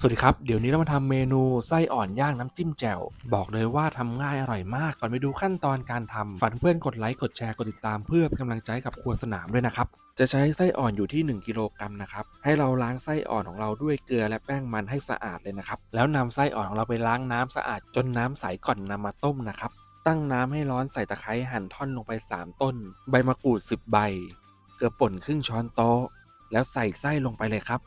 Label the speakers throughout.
Speaker 1: สวัสดีครับ เดี๋ยวนี้เรามาทำเมนูไส้อ่อนย่างน้ำจิ้มแจ่ว บอกเลยว่าทำง่ายอร่อยมาก ก่อนไปดูขั้นตอนการทำฝากเพื่อนกดไลค์กดแชร์กดติดตามเพื่อเป็นกำลังใจกับครัวสนามด้วยนะครับ จะใช้ไส้อ่อนอยู่ที่ 1 กิโลกรัมนะครับ ให้เราล้างไส้อ่อนของเราด้วยเกลือและแป้งมันให้สะอาดเลยนะครับ แล้วนำไส้อ่อนของเราไปล้างน้ำสะอาดจนน้ำใสก่อนนำมาต้มนะครับ ตั้งน้ำให้ร้อนใส่ตะไคร้หั่นท่อนลงไป 3 ต้น ใบมะกรูด 10 ใบ เกลือป่นครึ่งช้อนโต๊ะ แล้วใส่ไส้ลงไปเลยครับ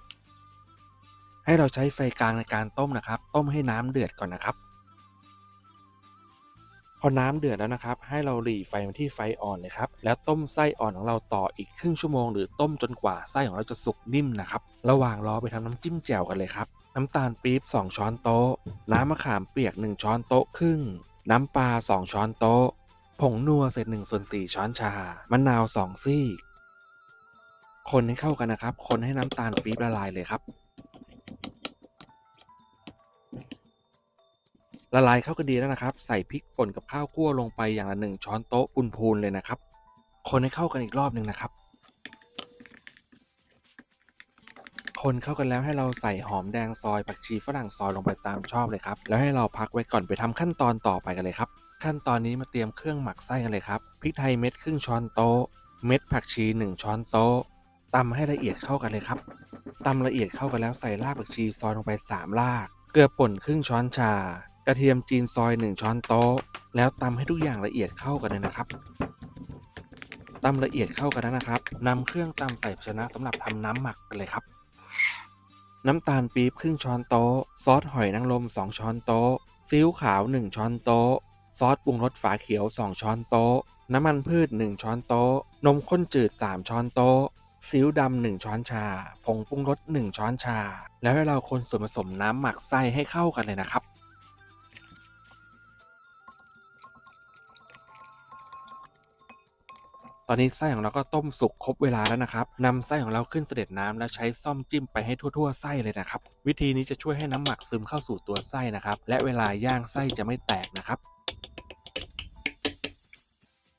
Speaker 1: ให้เราใช้ไฟกลางในการต้มนะครับ ต้มให้น้ำเดือดก่อนนะครับ พอน้ำเดือดแล้วนะครับ ให้เราหรี่ไฟมาที่ไฟอ่อนเลยครับ แล้วต้มไส้อ่อนของเราต่ออีกครึ่งชั่วโมง หรือต้มจนกว่าไส้ของเราจะสุกนิ่มนะครับ ระหว่างรอไปทำน้ำจิ้มแจ่วกันเลยครับ น้ำตาลปี๊บ2 ช้อนโต๊ะ น้ำมะขามเปียก 1 ช้อนโต๊ะครึ่ง น้ำปลา 2 ช้อนโต๊ะ ผงนัวเศษ1ส่วน4ช้อนชา มะนาว2ซี่คนให้เข้ากันนะครับ คนให้น้ำตาลปี๊บละลายเลยครับ ละลายเข้ากันดีแล้วนะครับ ใส่พริกป่นกับข้าวคั่วลงไปอย่างละหนึ่งช้อนโต๊ะพูนๆเลยนะครับ คนให้เข้ากันอีกรอบหนึ่งนะครับ คนเข้ากันแล้วให้เราใส่หอมแดงซอยผักชีฝรั่งซอยลงไปตามชอบเลยครับ แล้วให้เราพักไว้ก่อนไปทำขั้นตอนต่อไปกันเลยครับ ขั้นตอนนี้มาเตรียมเครื่องหมักไส้กันเลยครับพริกไทยเม็ดครึ่งช้อนโต๊ะเม็ดผักชีหนึ่งช้อนโต๊ะตำให้ละเอียดเข้ากันเลยครับตำละเอียดเข้ากันแล้วใส่รากผักชีซอยลงไปสามราก เกลือป่นครึ่งช้อนชา กระเทียมจีนซอย 1 ช้อนโต๊ะ แล้วตำให้ทุกอย่างละเอียดเข้ากันเลยนะครับตำละเอียดเข้ากันแล้วนะครับนำเครื่องตำใส่ภาชนะสำหรับทำน้ำหมักกันเลยครับ น้ำตาลปี๊บครึ่งช้อนโต๊ะ ซอสหอยนางรม 2 ช้อนโต๊ะซีอิ๊วขาว 1 ช้อนโต๊ะ ซอสปรุงรสฝาเขียว 2 ช้อนโต๊ะ น้ำมันพืช 1 ช้อนโต๊ะ นมข้นจืด 3 ช้อนโต๊ะซีอิ๊วดำ1ช้อนชา ผงปรุงรส1ช้อนชา แล้วให้เราคนส่วนผสมน้ำหมักไส้ให้เข้ากันเลยนะครับ ตอนนี้ไส้ของเราก็ต้มสุกครบเวลาแล้วนะครับนำไส้ของเราขึ้นเสด็จน้ำแล้วใช้ซ่อมจิ้มไปให้ทั่วๆไส้เลยนะครับ วิธีนี้จะช่วยให้น้ำหมักซึมเข้าสู่ตัวไส้นะครับ และเวลาย่างไส้จะไม่แตกนะครับ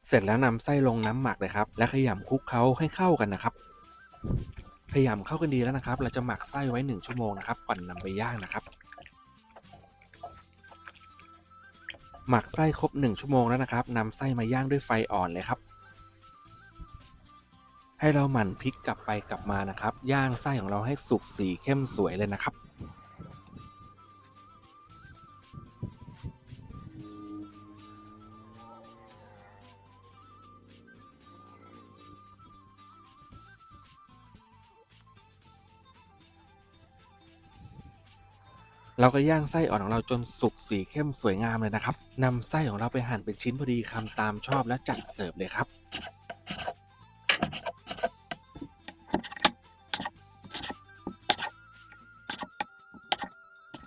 Speaker 1: เสร็จแล้วนำไส้ลงน้ำหมักเลยครับ และขยำคลุกเคล้าให้เข้ากันนะครับ ขยำเข้ากันดีแล้วนะครับ เราจะหมักไส้ไว้ 1 ชั่วโมงนะครับก่อนนำไปย่างนะครับ หมักไส้ครบ 1 ชั่วโมงแล้วนะครับนำไส้มาย่างด้วยไฟอ่อนเลยครับ ให้เราหมั่นพลิกกลับไปกลับมานะครับ ย่างไส้ของเราให้สุกสีเข้มสวยเลยนะครับ เราก็ย่างไส้อ่อนของเราจนสุกสีเข้มสวยงามเลยนะครับนำไส้ของเราไปหั่นเป็นชิ้นพอดีคำตามชอบและจัดเสิร์ฟเลยครับ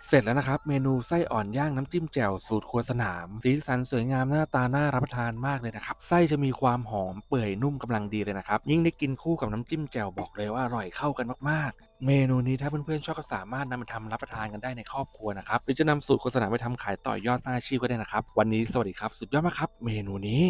Speaker 1: เสร็จแล้วนะครับ เมนูไส้อ่อนย่างน้ำจิ้มแจ่วสูตรครัวสนาม สีสันสวยงามหน้าตาน่ารับประทานมากเลยนะครับ ไส้จะมีความหอมเปื่อยนุ่มกำลังดีเลยนะครับ ยิ่งได้กินคู่กับน้ำจิ้มแจ่วบอกเลยว่าอร่อยเข้ากันมากๆเมนูนี้ถ้าเพื่อนๆชอบก็สามารถนำไปทำรับประทานกันได้ในครอบครัวนะครับหรือจะนำสูตรโฆษณาไปทำขายต่อยอดสร้างอาชีพก็ได้นะครับ วันนี้สวัสดีครับ สุดยอดมากครับ เมนูนี้